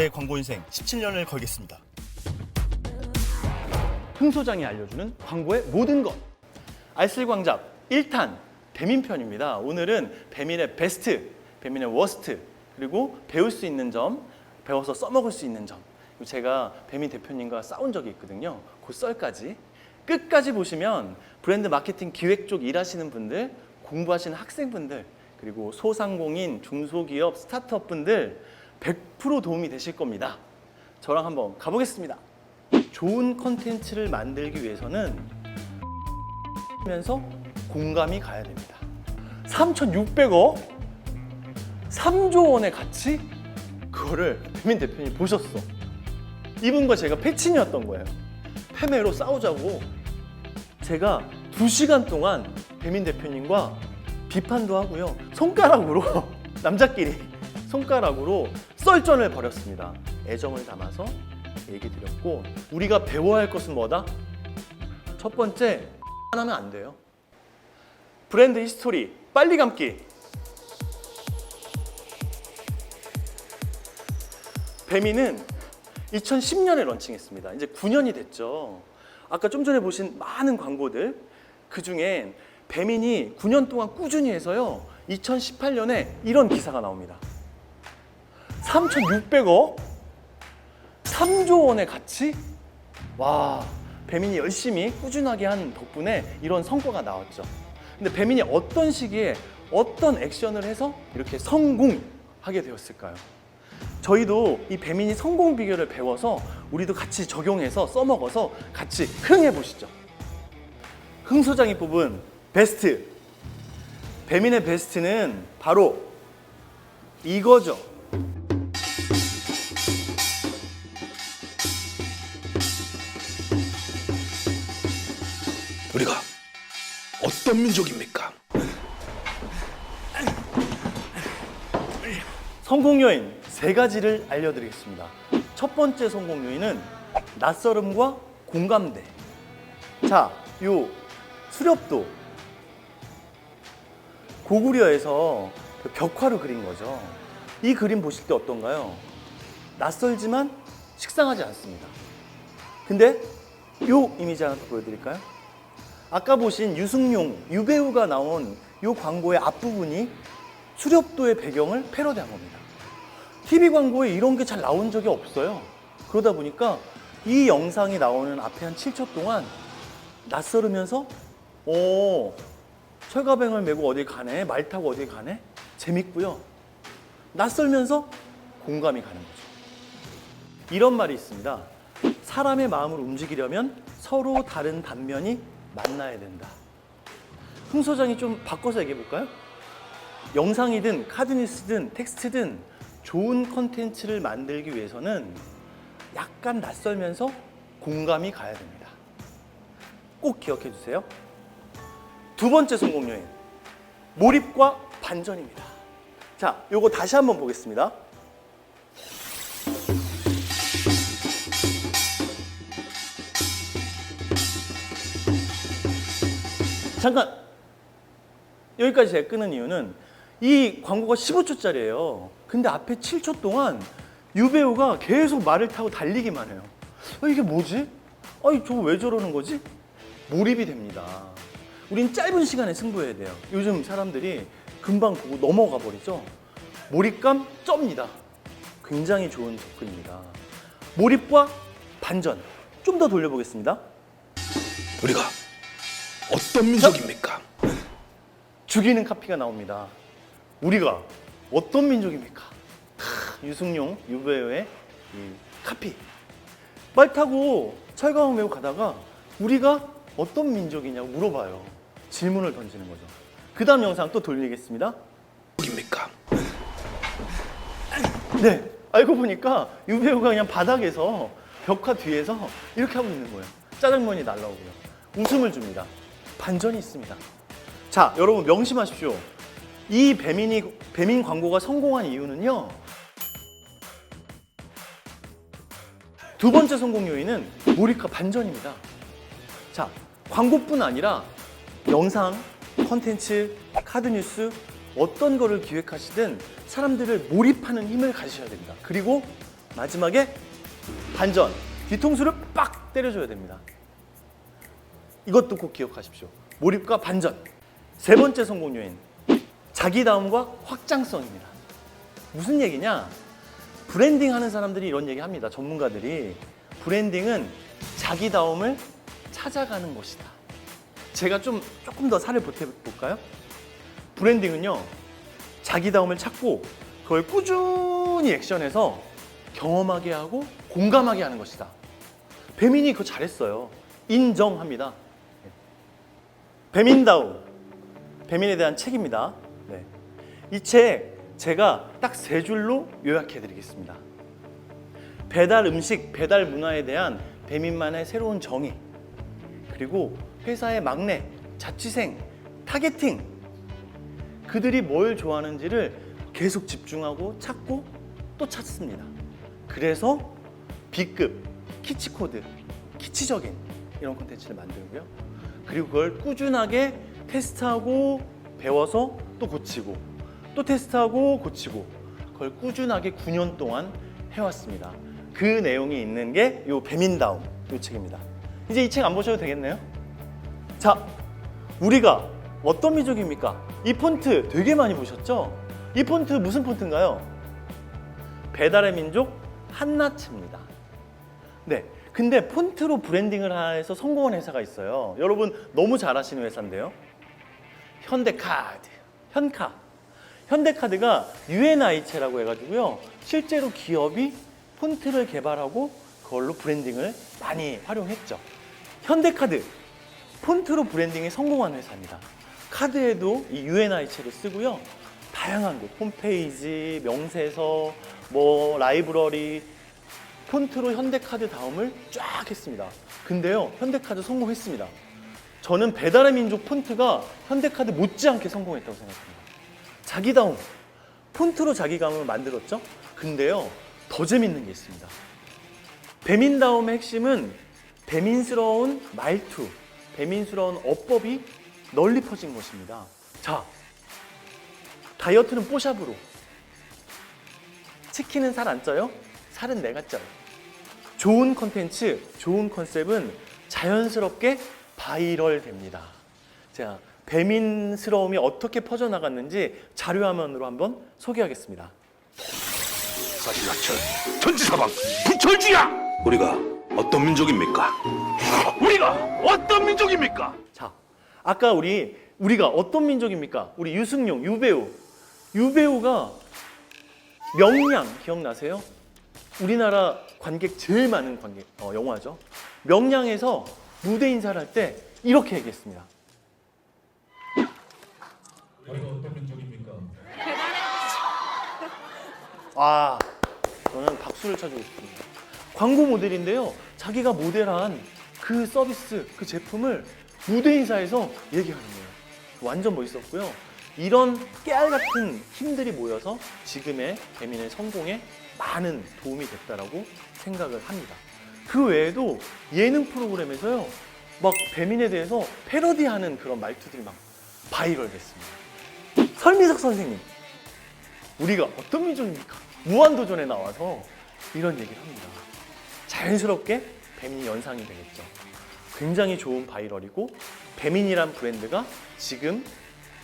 제 광고 인생 17년을 걸겠습니다. 흥 소장이 알려주는 광고의 모든 것. 알쓸광잡 1탄 배민편입니다. 오늘은 배민의 베스트, 배민의 워스트, 그리고 배울 수 있는 점, 배워서 써먹을 수 있는 점. 제가 배민 대표님과 싸운 적이 있거든요. 그 썰까지. 끝까지 보시면 브랜드 마케팅 기획 쪽 일하시는 분들, 공부하시는 학생분들, 그리고 소상공인, 중소기업, 스타트업 분들 100% 도움이 되실 겁니다. 저랑 한번 가보겠습니다. 좋은 컨텐츠를 만들기 위해서는 면서 공감이 가야 됩니다. 3,600억? 3조 원의 가치? 그거를 배민 대표님 보셨어. 이분과 제가 패친이었던 거예요. 패매로 싸우자고 제가 두 시간 동안 배민 대표님과 비판도 하고요. 손가락으로 남자끼리 손가락으로 썰전을 벌였습니다. 애정을 담아서 얘기 드렸고 우리가 배워야 할 것은 뭐다? 첫 번째 하면 안 돼요. 브랜드 히스토리 빨리 감기. 배미는 2010년에 런칭했습니다. 이제 9년이 됐죠. 아까 좀 전에 보신 많은 광고들 그 중엔 배민이 9년 동안 꾸준히 해서요. 2018년에 이런 기사가 나옵니다. 3,600억? 3조 원의 가치? 와, 배민이 열심히 꾸준하게 한 덕분에 이런 성과가 나왔죠. 근데 배민이 어떤 시기에 어떤 액션을 해서 이렇게 성공하게 되었을까요? 저희도 이 배민이 성공 비결을 배워서 우리도 같이 적용해서 써먹어서 같이 흥해 보시죠. 흥 소장이 뽑은 베스트. 배민의 베스트는 바로 이거죠. 어떤 민족입니까? 성공 요인 세 가지를 알려드리겠습니다. 첫 번째 성공 요인은 낯설음과 공감대. 자, 요 수렵도 고구려에서 그 벽화로 그린 거죠. 이 그림 보실 때 어떤가요? 낯설지만 식상하지 않습니다. 근데 요 이미지 하나 더 보여드릴까요? 아까 보신 유승용, 유배우가 나온 요 광고의 앞부분이 수렵도의 배경을 패러디한 겁니다. TV 광고에 이런 게 잘 나온 적이 없어요. 그러다 보니까 이 영상이 나오는 앞에 한 7초 동안 낯설으면서 오 철가뱅을 메고 어디 가네 말 타고 어디 가네 재밌고요. 낯설면서 공감이 가는 거죠. 이런 말이 있습니다. 사람의 마음을 움직이려면 서로 다른 단면이 만나야 된다. 흥 소장이 좀 바꿔서 얘기해 볼까요? 영상이든 카드뉴스든 텍스트든 좋은 컨텐츠를 만들기 위해서는 약간 낯설면서 공감이 가야 됩니다. 꼭 기억해 주세요. 두 번째 성공 요인 몰입과 반전입니다. 자, 요거 다시 한번 보겠습니다. 잠깐 여기까지 제가 끄는 이유는 이 광고가 15초짜리예요. 근데 앞에 7초 동안 유배우가 계속 말을 타고 달리기만 해요. 어, 이게 뭐지? 아니 저거 왜 저러는 거지? 몰입이 됩니다. 우린 짧은 시간에 승부해야 돼요. 요즘 사람들이 금방 보고 넘어가 버리죠. 몰입감 쩝니다. 굉장히 좋은 접근입니다. 몰입과 반전. 좀 더 돌려보겠습니다. 우리가 어떤 민족입니까? 죽이는 카피가 나옵니다. 우리가 어떤 민족입니까? 크, 유승용 유배우의 이 카피. 말 타고 철강을 메고 가다가 우리가 어떤 민족이냐고 물어봐요. 질문을 던지는 거죠. 그 다음 영상 또 돌리겠습니다. 입니까? 네. 알고 보니까 유배우가 그냥 바닥에서 벽화 뒤에서 이렇게 하고 있는 거예요. 짜장면이 날라오고요. 웃음을 줍니다. 반전이 있습니다. 자, 여러분 명심하십시오. 이 배민이 배민 광고가 성공한 이유는요. 두 번째 성공 요인은 몰입과 반전입니다. 자, 광고뿐 아니라 영상, 컨텐츠, 카드 뉴스 어떤 거를 기획하시든 사람들을 몰입하는 힘을 가지셔야 됩니다. 그리고 마지막에 반전. 뒤통수를 빡 때려줘야 됩니다. 이것도 꼭 기억하십시오. 몰입과 반전. 세 번째 성공 요인. 자기다움과 확장성입니다. 무슨 얘기냐? 브랜딩 하는 사람들이 이런 얘기 합니다. 전문가들이. 브랜딩은 자기다움을 찾아가는 것이다. 제가 좀 조금 더 살을 보태볼까요? 브랜딩은요, 자기다움을 찾고 그걸 꾸준히 액션해서 경험하게 하고 공감하게 하는 것이다. 배민이 그거 잘했어요. 인정합니다. 네. 배민다움. 배민에 대한 책입니다. 네. 이 책 제가 딱 세 줄로 요약해 드리겠습니다. 배달 음식, 배달 문화에 대한 배민만의 새로운 정의. 그리고 회사의 막내, 자취생, 타겟팅. 그들이 뭘 좋아하는지를 계속 집중하고 찾고 또 찾습니다. 그래서 B급, 키치코드, 키치적인 이런 콘텐츠를 만들고요. 그리고 그걸 꾸준하게 테스트하고 배워서 또 고치고 또 테스트하고 고치고 그걸 꾸준하게 9년 동안 해왔습니다. 그 내용이 있는 게요 배민다움 요 책입니다. 이제 이 책 안 보셔도 되겠네요. 자, 우리가 어떤 민족입니까? 이 폰트 되게 많이 보셨죠? 이 폰트 무슨 폰트인가요? 배달의 민족 한나츠입니다. 네. 근데 폰트로 브랜딩을 해서 성공한 회사가 있어요. 여러분 너무 잘 아시는 회사인데요. 현대카드. 현카. 현대카드가 UNI체라고 해가지고요. 실제로 기업이 폰트를 개발하고 그걸로 브랜딩을 많이 활용했죠. 현대카드. 폰트로 브랜딩에 성공한 회사입니다. 카드에도 이 UNI체를 쓰고요. 다양한 곳, 홈페이지, 명세서, 뭐 라이브러리, 폰트로 현대카드 다음을 쫙 했습니다. 근데요, 현대카드 성공했습니다. 저는 배달의 민족 폰트가 현대카드 못지않게 성공했다고 생각합니다. 자기다움, 폰트로 자기감을 만들었죠? 근데요, 더 재밌는 게 있습니다. 배민다움의 핵심은 배민스러운 말투, 배민스러운 어법이 널리 퍼진 것입니다. 자, 다이어트는 뽀샵으로. 치킨은 살 안 쪄요? 살은 내가 쪄요. 좋은 컨텐츠, 좋은 컨셉은 자연스럽게 바이럴 됩니다. 자, 배민스러움이 어떻게 퍼져나갔는지 자료화면으로 한번 소개하겠습니다. 사실라철 천지사방 부철주야 우리가 어떤 민족입니까? 우리가 어떤 민족입니까? 자, 아까 우리 우리가 어떤 민족입니까? 우리 유승용 유배우 유배우가 명량 기억나세요? 우리나라 관객 제일 많은 관객 어, 영화죠. 명량에서 무대 인사를 할 때 이렇게 얘기했습니다. 아, 저는 박수를 쳐주고 싶습니다. 광고 모델인데요. 자기가 모델한 그 서비스, 그 제품을 무대 인사에서 얘기하는 거예요. 완전 멋있었고요. 이런 깨알 같은 힘들이 모여서 지금의 배민의 성공에 많은 도움이 됐다라고 생각을 합니다. 그 외에도 예능 프로그램에서요, 막 배민에 대해서 패러디하는 그런 말투들이 막 바이럴 됐습니다. 설미석 선생님, 우리가 어떤 민족입니까? 무한도전에 나와서 이런 얘기를 합니다. 자연스럽게 배민이 연상이 되겠죠. 굉장히 좋은 바이럴이고 배민이란 브랜드가 지금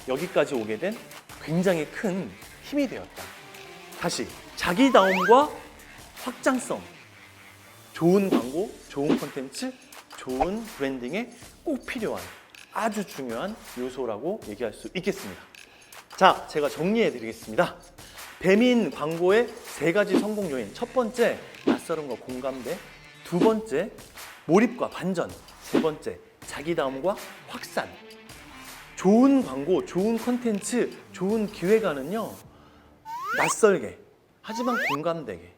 여기까지 오게 된 굉장히 큰 힘이 되었다. 다시 자기다움과 확장성, 좋은 광고, 좋은 콘텐츠, 좋은 브랜딩에 꼭 필요한 아주 중요한 요소라고 얘기할 수 있겠습니다. 자, 제가 정리해 드리겠습니다. 배민 광고의 세 가지 성공 요인. 첫 번째, 낯설음과 공감대. 두 번째, 몰입과 반전. 세 번째, 자기다움과 확산. 좋은 광고, 좋은 콘텐츠, 좋은 기획안은요, 낯설게, 하지만 공감되게,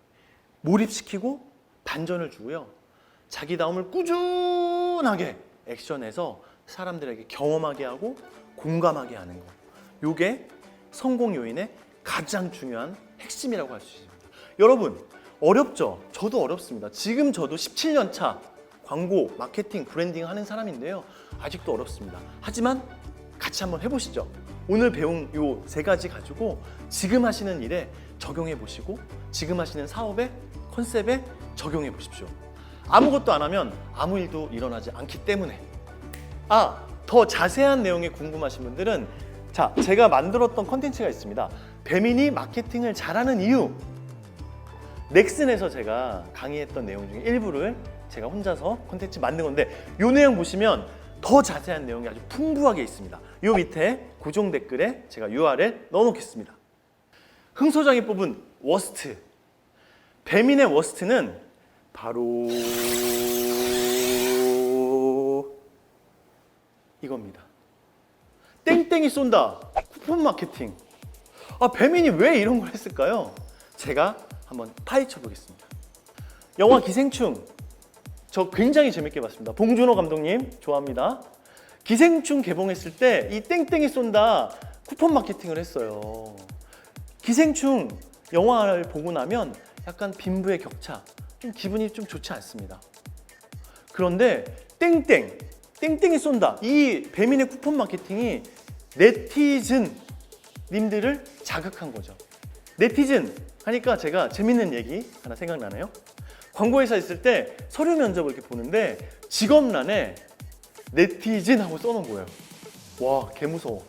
몰입시키고 반전을 주고요. 자기다움을 꾸준하게 액션해서 사람들에게 경험하게 하고 공감하게 하는 거. 요게 성공 요인의 가장 중요한 핵심이라고 할 수 있습니다. 여러분, 어렵죠? 저도 어렵습니다. 지금 저도 17년 차 광고, 마케팅, 브랜딩 하는 사람인데요. 아직도 어렵습니다. 하지만 같이 한번 해보시죠. 오늘 배운 요 세 가지 가지고 지금 하시는 일에 적용해 보시고 지금 하시는 사업에 컨셉에 적용해 보십시오. 아무것도 안 하면 아무 일도 일어나지 않기 때문에. 아, 더 자세한 내용이 궁금하신 분들은 자, 제가 만들었던 컨텐츠가 있습니다. 배민이 마케팅을 잘하는 이유. 넥슨에서 제가 강의했던 내용 중에 일부를 제가 혼자서 콘텐츠 만든 건데 이 내용 보시면 더 자세한 내용이 아주 풍부하게 있습니다. 이 밑에 고정 댓글에 제가 URL 넣어놓겠습니다. 흥 소장이 뽑은 워스트 배민의 워스트는 바로 이겁니다. 땡땡이 쏜다 쿠폰 마케팅. 아 배민이 왜 이런 걸 했을까요? 제가 한번 파헤쳐 보겠습니다. 영화 기생충 저 굉장히 재밌게 봤습니다. 봉준호 감독님 좋아합니다. 기생충 개봉했을 때 이 땡땡이 쏜다 쿠폰 마케팅을 했어요. 기생충 영화를 보고 나면 약간 빈부의 격차, 좀 기분이 좀 좋지 않습니다. 그런데 땡땡, 땡땡이 쏜다. 이 배민의 쿠폰 마케팅이 네티즌 님들을 자극한 거죠. 네티즌 하니까 제가 재밌는 얘기 하나 생각나네요. 광고회사 있을 때 서류 면접을 이렇게 보는데 직업란에 네티즌 하고 써놓은 거예요. 와, 개 무서워.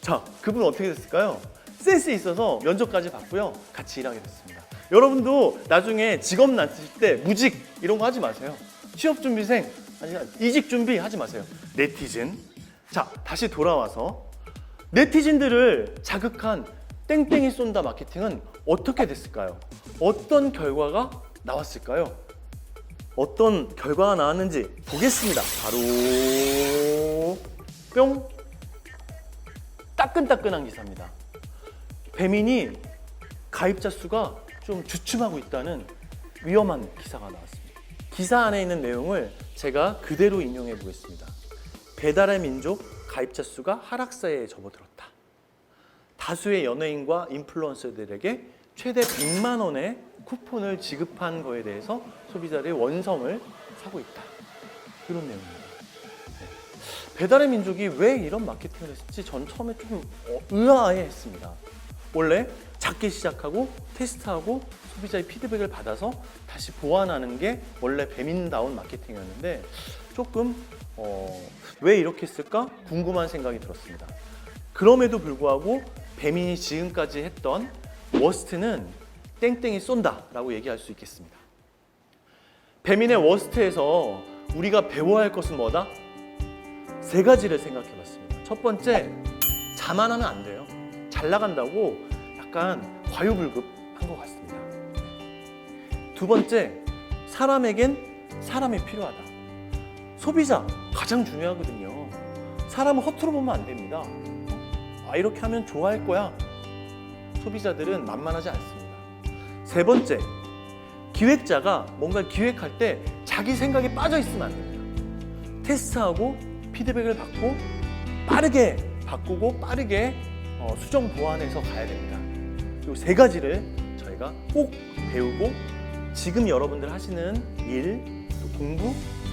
자, 그분 어떻게 됐을까요? 센스 있어서 면접까지 봤고요. 같이 일하게 됐습니다. 여러분도 나중에 직업란 쓰실 때 무직 이런 거 하지 마세요. 취업 준비생, 아니 이직 준비 하지 마세요. 네티즌. 자, 다시 돌아와서 네티즌들을 자극한 땡땡이 쏜다 마케팅은 어떻게 됐을까요? 어떤 결과가 나왔을까요? 어떤 결과가 나왔는지 보겠습니다. 바로 뿅 따끈따끈한 기사입니다. 배민이 가입자 수가 좀 주춤하고 있다는 위험한 기사가 나왔습니다. 기사 안에 있는 내용을 제가 그대로 인용해 보겠습니다. 배달의 민족 가입자 수가 하락세에 접어들었다. 다수의 연예인과 인플루언서들에게 최대 100만 원의 쿠폰을 지급한 거에 대해서 소비자들의 원성을 사고 있다. 이런 내용입니다. 네. 배달의 민족이 왜 이런 마케팅을 했을지 전 처음에 좀 어, 의아해 했습니다. 원래 작게 시작하고 테스트하고 소비자의 피드백을 받아서 다시 보완하는 게 원래 배민다운 마케팅이었는데 조금 어, 왜 이렇게 했을까 궁금한 생각이 들었습니다. 그럼에도 불구하고 배민이 지금까지 했던 워스트는 땡땡이 쏜다라고 얘기할 수 있겠습니다. 배민의 워스트에서 우리가 배워야 할 것은 뭐다? 세 가지를 생각해 봤습니다. 첫 번째, 자만하면 안 돼요. 잘 나간다고 약간 과유불급한 것 같습니다. 두 번째, 사람에겐 사람이 필요하다. 소비자 가장 중요하거든요. 사람을 허투루 보면 안 됩니다. 아, 이렇게 하면 좋아할 거야. 소비자들은 만만하지 않습니다. 세 번째, 기획자가 뭔가 기획할 때 자기 생각에 빠져 있으면 안 됩니다. 테스트하고 피드백을 받고 빠르게 바꾸고 빠르게 어, 수정 보완해서 가야 됩니다. 이 세 가지를 저희가 꼭 배우고 지금 여러분들 하시는 일, 또 공부,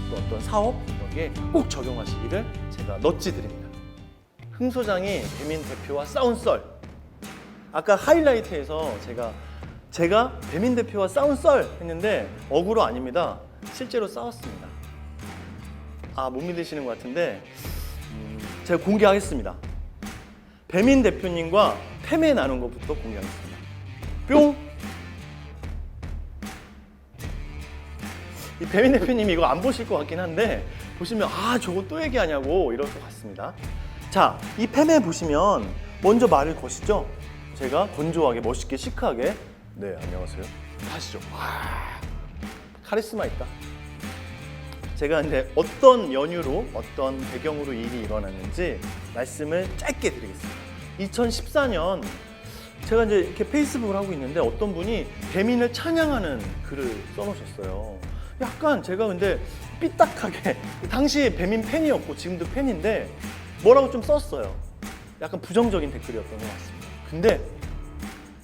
또 어떤 사업 여기에 꼭 적용하시기를 제가 넛지 드립니다. 흥 소장이 배민 대표와 싸운 썰. 아까 하이라이트에서 제가 제가 배민 대표와 싸운 썰 했는데 억울로 아닙니다. 실제로 싸웠습니다. 아 못 믿으시는 것 같은데 음, 제가 공개하겠습니다. 배민 대표님과 패매 나눈 것부터 공개하겠습니다. 뿅. 이 배민 대표님이 이거 안 보실 것 같긴 한데 보시면 아 저거 또 얘기하냐고 이럴 것 같습니다. 자, 이 패매 보시면 먼저 말을 거시죠. 제가 건조하게 멋있게 시크하게 네 안녕하세요 하시죠. 와 카리스마 있다. 제가 이제 어떤 연유로 어떤 배경으로 일이 일어났는지 말씀을 짧게 드리겠습니다. 2014년 제가 이제 이렇게 페이스북을 하고 있는데 어떤 분이 배민을 찬양하는 글을 써놓으셨어요. 약간 제가 근데 삐딱하게 당시 배민 팬이었고 지금도 팬인데 뭐라고 좀 썼어요. 약간 부정적인 댓글이었던 것 같습니다. 근데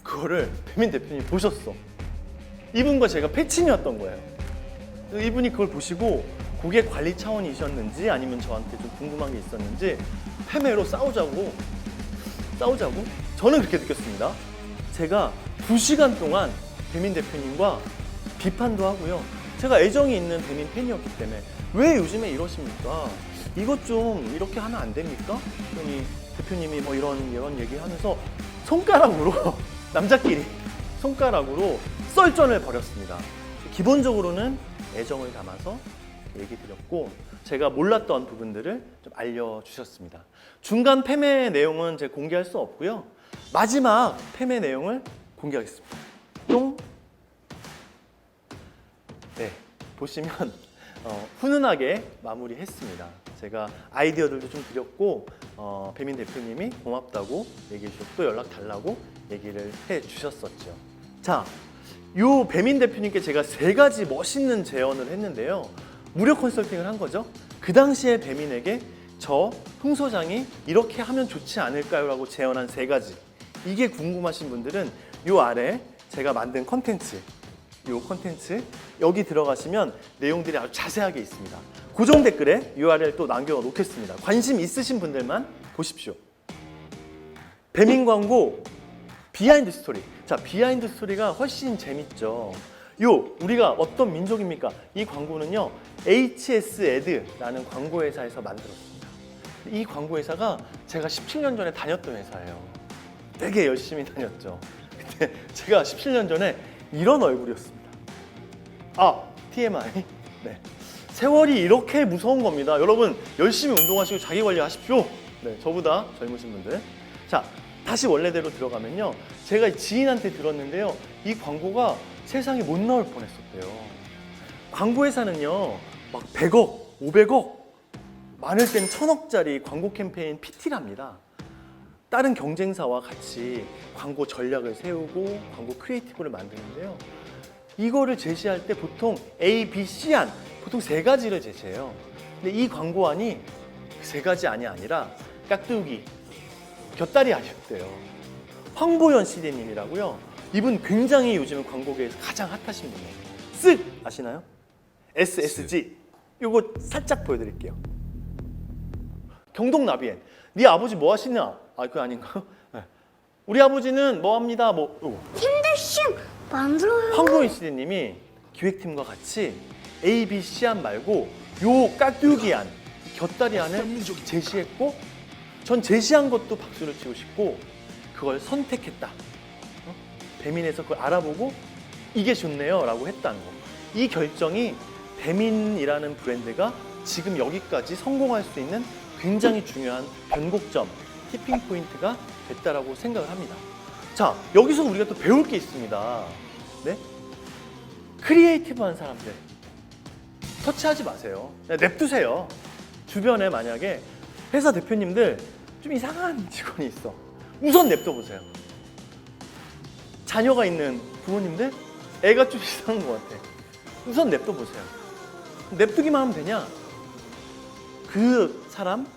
그거를 배민 대표님이 보셨어. 이분과 제가 패친이었던 거예요. 이분이 그걸 보시고 고객 관리 차원이셨는지 아니면 저한테 좀 궁금한 게 있었는지 패매로 싸우자고 싸우자고 저는 그렇게 느꼈습니다. 제가 두 시간 동안 배민 대표님과 비판도 하고요. 제가 애정이 있는 배민 팬이었기 때문에 왜 요즘에 이러십니까? 이것 좀 이렇게 하면 안 됩니까? 그러니 대표님이 뭐 이런 이런 얘기하면서 손가락으로 남자끼리 손가락으로 썰전을 벌였습니다. 기본적으로는 애정을 담아서 얘기 드렸고 제가 몰랐던 부분들을 좀 알려주셨습니다. 중간 패매 내용은 제가 공개할 수 없고요. 마지막 패매 내용을 공개하겠습니다. 똥. 네, 보시면 어, 훈훈하게 마무리했습니다. 제가 아이디어들도 좀 드렸고 어, 배민 대표님이 고맙다고 얘기해 주셨고 또 연락 달라고 얘기를 해 주셨었죠. 자, 요 배민 대표님께 제가 세 가지 멋있는 제언을 했는데요. 무료 컨설팅을 한 거죠. 그 당시에 배민에게 저 흥 소장이 이렇게 하면 좋지 않을까요?라고 제언한 세 가지. 이게 궁금하신 분들은 요 아래 제가 만든 컨텐츠, 요 컨텐츠 여기 들어가시면 내용들이 아주 자세하게 있습니다. 고정 댓글에 URL 또 남겨 놓겠습니다. 관심 있으신 분들만 보십시오. 배민 광고 비하인드 스토리. 자, 비하인드 스토리가 훨씬 재밌죠. 요 우리가 어떤 민족입니까? 이 광고는요. HS 에드라는 광고 회사에서 만들었습니다. 이 광고 회사가 제가 17년 전에 다녔던 회사예요. 되게 열심히 다녔죠. 근데 제가 17년 전에 이런 얼굴이었습니다. 아, TMI. 네. 세월이 이렇게 무서운 겁니다. 여러분, 열심히 운동하시고 자기 관리하십시오. 네, 저보다 젊으신 분들. 자, 다시 원래대로 들어가면요. 제가 지인한테 들었는데요. 이 광고가 세상에 못 나올 뻔했었대요. 광고회사는요, 막 100억, 500억, 많을 땐 천억짜리 광고 캠페인 PT랍니다. 다른 경쟁사와 같이 광고 전략을 세우고 광고 크리에이티브를 만드는데요. 이거를 제시할 때 보통 A, B, C안 보통 세 가지를 제시해요. 근데 이 광고안이 그세 가지 안이 아니라 깍두기, 곁다리 아니었대요. 황보연 CD님이라고요. 이분 굉장히 요즘 광고계에서 가장 핫하신 분이에요. 쓱 아시나요? SSG. 요거 살짝 보여드릴게요. 경동 나비엔. 네 아버지 뭐 하시냐? 아, 그거 아닌가요? 네. 우리 아버지는 뭐 합니다. 뭐 요거. 힘들심 만들어요. 황보인 CD님이 기획팀과 같이 A, B, C안 말고 요 깍두기 안, 곁다리 안을 제시했고 전 제시한 것도 박수를 치고 싶고 그걸 선택했다. 어? 배민에서 그걸 알아보고 이게 좋네요 라고 했다는 거. 이 결정이 배민이라는 브랜드가 지금 여기까지 성공할 수 있는 굉장히 중요한 변곡점, 티핑 포인트가 됐다라고 생각을 합니다. 자, 여기서 우리가 또 배울 게 있습니다. 네? 크리에이티브한 사람들 터치하지 마세요. 그냥 냅두세요. 주변에 만약에 회사 대표님들 좀 이상한 직원이 있어. 우선 냅둬 보세요. 자녀가 있는 부모님들 애가 좀 이상한 것 같아. 우선 냅둬 보세요. 냅두기만 하면 되냐? 그 사람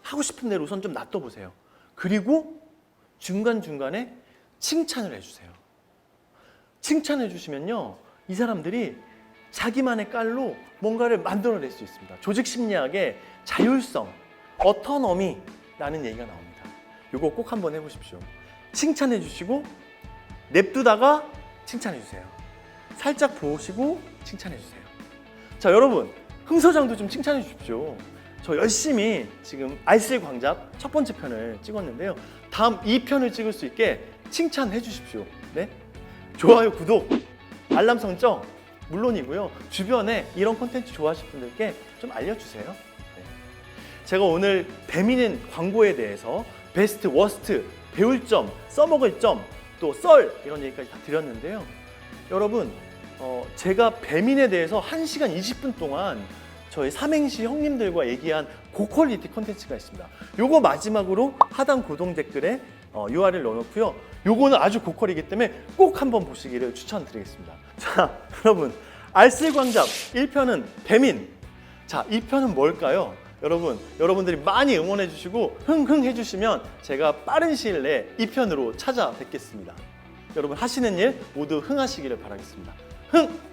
하고 싶은 대로 우선 좀 놔둬 보세요. 그리고 중간 중간에 칭찬을 해주세요. 칭찬해 주시면요. 이 사람들이 자기만의 깔로 뭔가를 만들어낼 수 있습니다. 조직 심리학의 자율성, 어터너미라는 얘기가 나옵니다. 이거 꼭 한번 해보십시오. 칭찬해 주시고 냅두다가 칭찬해 주세요. 살짝 보시고 칭찬해 주세요. 자, 여러분, 흥서장도 좀 칭찬해 주십시오. 저 열심히 지금 알쓸 광잡 첫 번째 편을 찍었는데요. 다음 2편을 찍을 수 있게 칭찬해 주십시오. 네? 좋아요, 구독, 알람 설정 물론이고요. 주변에 이런 콘텐츠 좋아하시는 분들께 좀 알려주세요. 네. 제가 오늘 배미는 광고에 대해서 베스트, 워스트, 배울 점, 써먹을 점, 또 썰 이런 얘기까지 다 드렸는데요. 여러분, 어, 제가 배민에 대해서 1시간 20분 동안 저희 삼행시 형님들과 얘기한 고퀄리티 콘텐츠가 있습니다. 요거 마지막으로 하단 고정 댓글에 어, URL 넣어놓고요. 요거는 아주 고퀄이기 때문에 꼭 한번 보시기를 추천드리겠습니다. 자, 여러분. 알쓸광잡 1편은 배민. 자, 2편은 뭘까요? 여러분, 여러분들이 많이 응원해 주시고 흥흥 해 주시면 제가 빠른 시일 내에 2편으로 찾아뵙겠습니다. 여러분 하시는 일 모두 흥하시기를 바라겠습니다. 흥!